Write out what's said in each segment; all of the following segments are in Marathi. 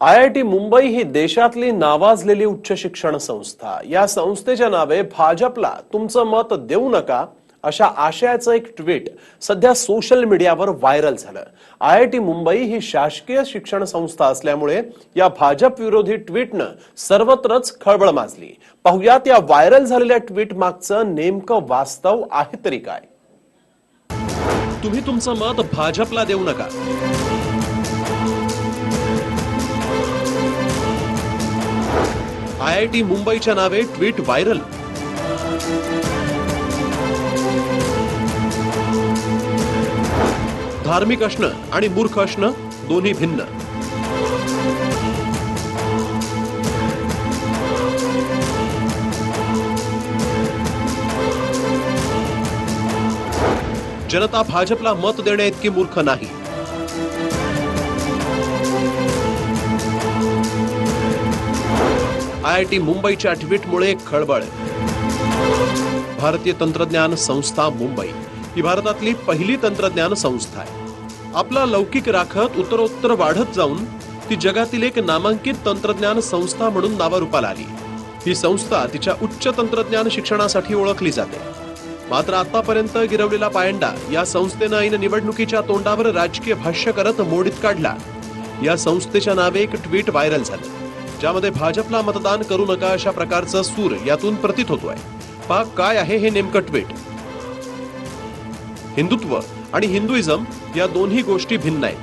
आय आय टी मुंबई ही देशातली नावाजलेली उच्च शिक्षण संस्था. या संस्थेच्या नावे भाजपला तुमचं मत देऊ नका अशा आशयाचं एक ट्विट सध्या सोशल मीडियावर व्हायरल झालं. आय आय टी मुंबई ही शासकीय शिक्षण संस्था असल्यामुळे या भाजप विरोधी ट्विटनं सर्वत्रच खळबळ माजली. पाहुयात या व्हायरल झालेल्या ट्विट मागचं नेमकं वास्तव आहे तरी काय? तुम्ही तुमचं मत भाजपला देऊ नका. आय आय टी मुंबईच्या नावे ट्विट व्हायरल. धार्मिक असणं आणि मूर्ख असणं दोन्ही भिन्न. जनता भाजपला मत देण्या इतकी मूर्ख नाही. आय टी मुंबईच्या ट्विटमुळे खळबळ. भारतीय तंत्रज्ञान संस्था मुंबई ही भारतातली पहिली तंत्रज्ञान संस्था आहे. आपला लौकिक राखत उत्तरोत्तर वाढत जाऊन ती जगातील एक नामांकित तंत्रज्ञान संस्था म्हणून नावारूपाला आली. ही संस्था तिच्या उच्च तंत्रज्ञान शिक्षणासाठी ओळखली जाते. मात्र आतापर्यंत गिरवलेला पायंडा या संस्थेनं ऐन निवडणुकीच्या तोंडावर राजकीय भाष्य करत मोडीत काढला. या संस्थेच्या नावे एक ट्विट व्हायरल झालं. ज्यामध्ये भाजपला मतदान करू नका अशा प्रकारचा सूर यातून प्रतीत होतोय. पाक काय आहे हे नेमकं ट्विट? हिंदुत्व आणि हिंदुइझम या दोन्ही गोष्टी भिन्न आहेत.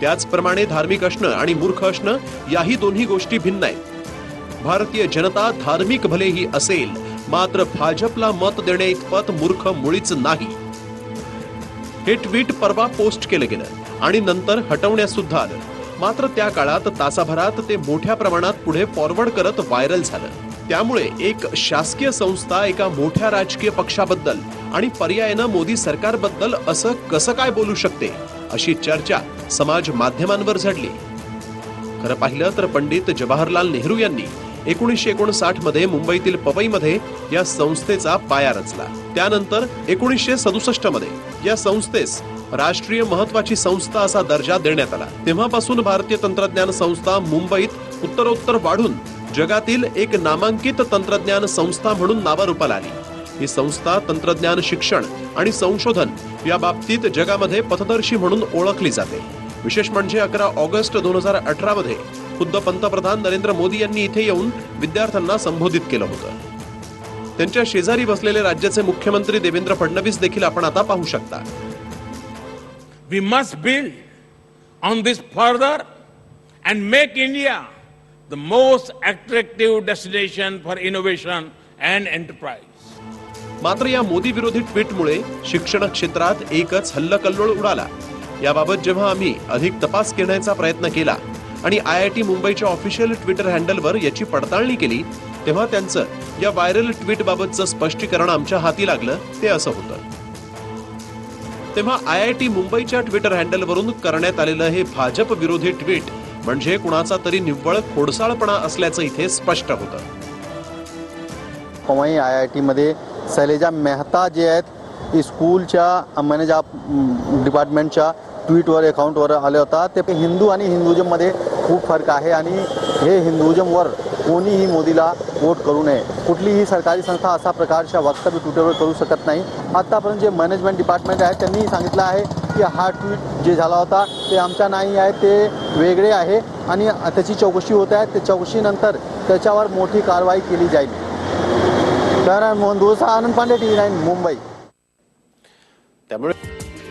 त्याचप्रमाणे धार्मिक असणं आणि मूर्ख असणं याही दोन्ही गोष्टी भिन्न आहेत. भारतीय जनता धार्मिक भलेही असेल मात्र भाजपला मत देणे इतपत मूर्ख मुळीच नाही. हे ट्विट परवा पोस्ट केलं गेलं आणि नंतर हटवण्यास सुद्धा आलं. मात्र त्या काळात तासाभरात ते मोठ्या प्रमाणात पुढे फॉरवर्ड करत व्हायरल झालं. त्यामुळे एक शासकीय संस्था एका मोठ्या राजकीय पक्षाबद्दल आणि पर्यायानं मोदी सरकारबद्दल असं कसं काय बोलू शकते अशी चर्चा समाज माध्यमांवर झडली. खरं पाहिलं तर पंडित जवाहरलाल नेहरू यांनी एकोणीसशे एकोणसाठमध्ये मुंबईतील पवईमध्ये या संस्थेचा पाया रचला. त्यानंतर एकोणीसशे सदुसष्टमध्ये या संस्थेस राष्ट्रीय महत्वाची संस्था असा दर्जा देण्यात आला. तेव्हापासून भारतीय तंत्रज्ञान संस्था मुंबईत उत्तरोत्तर वाढून जगातील एक नामांकित तंत्रज्ञान संस्था म्हणून नावारूपाला आली. ही संस्था तंत्रज्ञान शिक्षण आणि संशोधन या बाबतीत जगामध्ये पथदर्शी म्हणून ओळखली जाते. विशेष म्हणजे अकरा ऑगस्ट दोन हजार अठरा मध्ये खुद्द पंतप्रधान नरेंद्र मोदी यांनी इथे येऊन विद्यार्थ्यांना संबोधित केलं होतं. त्यांच्या शेजारी बसलेले राज्याचे मुख्यमंत्री देवेंद्र फडणवीस देखील आपण आता पाहू शकता. We must build on this further and make India the most attractive destination for innovation and enterprise. मात्र या मोदी विरोधी ट्विटमुळे शिक्षण क्षेत्रात एकच हल्लकल्लोळ उडाला याबाबत जेव्हा आम्ही अधिक तपास करण्याचा प्रयत्न केला आणि आय आय टी मुंबईच्या ऑफिशियल ट्विटर हँडलवर याची पडताळणी केली तेव्हा त्यांचं या व्हायरल ट्विटबाबतचं स्पष्टीकरण आमच्या हाती लागलं ते असं होतं तेव्हा आय आय टी मुंबईच्या ट्विटर हँडलवरून करण्यात आलेलं हे भाजप विरोधी ट्विट म्हणजे कुणाचा तरी निव्वळ खोडसाळपणा असल्याचं इथे स्पष्ट होतं. पवई आय आय टीमध्ये शैलेजा मेहता जे आहेत स्कूलच्या मॅनेज डिपार्टमेंटच्या ट्विटवर अकाउंटवर आले होता. ते हिंदू आणि हिंदुझममध्ये खूप फरक आहे आणि हे हिंदुझमवर कोणीही मोदीला वोट करू नये. कुठलीही सरकारी संस्था असा प्रकारच्या वक्तव्य ट्विटरवर करू शकत नाही. आत्तापर्यंत जे मॅनेजमेंट डिपार्टमेंट आहे त्यांनी सांगितलं आहे की हा ट्विट जे झाला होता ते आमच्या नाही आहे ते वेगळे आहे आणि त्याची चौकशी होत आहे. त्या चौकशीनंतर त्याच्यावर मोठी कारवाई केली जाईल. तर मोहन दोसा आनंद पांडे टी नाईन मुंबई. त्यामुळे